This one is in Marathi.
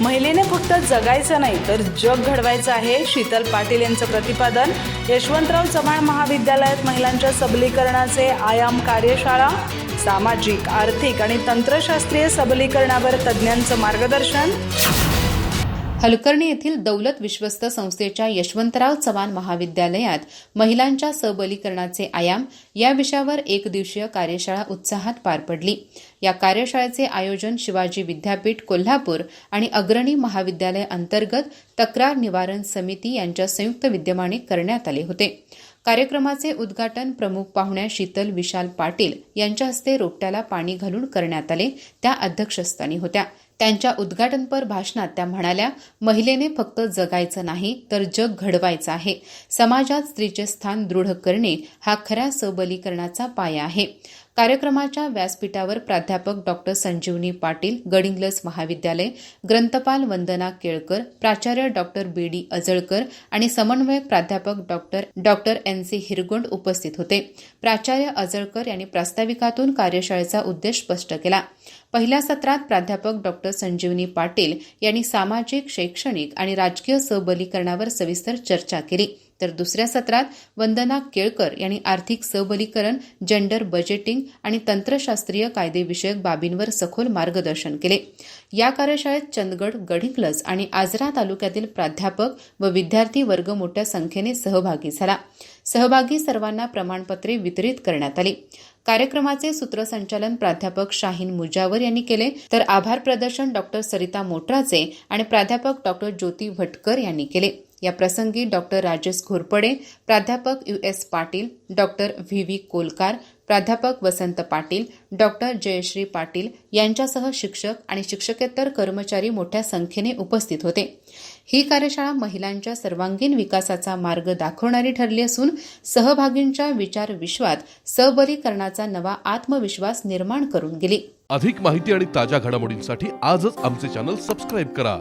महिलेने फक्त जगायचं नाही तर जग घडवायचं आहे. शीतल पाटील यांचं प्रतिपादन. यशवंतराव चव्हाण महाविद्यालयात महिलांच्या सबलीकरणाचे आयाम कार्यशाळा. सामाजिक आर्थिक आणि तंत्रशास्त्रीय सबलीकरणावर तज्ज्ञांचं मार्गदर्शन. हलकर्णी येथील दौलत विश्वस्त संस्थेच्या यशवंतराव चव्हाण महाविद्यालयात महिलांच्या सबलीकरणाचे आयाम या विषयावर एक दिवसीय कार्यशाळा उत्साहात पार पडली. या कार्यशाळेचे आयोजन शिवाजी विद्यापीठ कोल्हापूर आणि अग्रणी महाविद्यालय अंतर्गत तक्रार निवारण समिती यांच्या संयुक्त विद्यमाने करण्यात आले होते. कार्यक्रमाचे उद्घाटन प्रमुख पाहुण्या शीतल विशाल पाटील यांच्या हस्ते रोपट्याला पाणी घालून करण्यात आले. त्या अध्यक्षस्थानी होत्या. त्यांच्या उद्घाटनपर भाषणात त्या म्हणाल्या महिलेने फक्त जगायचं नाही तर जग घडवायचं आहे. समाजात स्त्रीचे स्थान दृढ करणे हा खऱ्या सबलीकरणाचा पाया आहे. कार्यक्रमाच्या व्यासपीठावर प्राध्यापक डॉक्टर संजीवनी पाटील गडिंगलस महाविद्यालय ग्रंथपाल वंदना केळकर प्राचार्य डॉक्टर बी डी अजळकर आणि समन्वयक प्राध्यापक doctor doctor N C Hirgond उपस्थित होते. प्राचार्य अजळकर यांनी प्रास्ताविकातून कार्यशाळेचा उद्देश स्पष्ट केला. पहिल्या सत्रात प्राध्यापक डॉक्टर संजीवनी पाटील यांनी सामाजिक शैक्षणिक आणि राजकीय सबलीकरणावर सविस्तर चर्चा केली. तर दुसऱ्या सत्रात वंदना केळकर यांनी आर्थिक सबलीकरण जेंडर बजेटिंग आणि तंत्रशास्त्रीय कायदेविषयक बाबींवर सखोल मार्गदर्शन केले. या कार्यशाळेत चंदगड गडिंग्लज आणि आजरा तालुक्यातील प्राध्यापक व विद्यार्थी वर्ग मोठ्या संख्येने सहभागी झाला. सहभागी सर्वांना प्रमाणपत्रे वितरित करण्यात आली. कार्यक्रमाचे सूत्रसंचालन प्राध्यापक शाहीन मुजावर यांनी केले. तर आभार प्रदर्शन डॉक्टर सरिता मोटराचे आणि प्राध्यापक डॉक्टर ज्योती भटकर यांनी केले. या प्रसंगी डॉक्टर राजेश घोरपडे प्राध्यापक U S Patil doctor V V Kolkar प्राध्यापक वसंत पाटील डॉक्टर जयश्री पाटील यांच्यासह शिक्षक आणि शिक्षकेतर कर्मचारी मोठ्या संख्येने उपस्थित होते. ही कार्यशाळा महिलांच्या सर्वांगीण विकासाचा मार्ग दाखवणारी ठरली असून सहभागींच्या विचार विश्वात सबलीकरणाचा नवा आत्मविश्वास निर्माण करून गेली. अधिक माहिती आणि ताज्या घडामोडींसाठी आजच आमचे चॅनल सबस्क्राईब करा.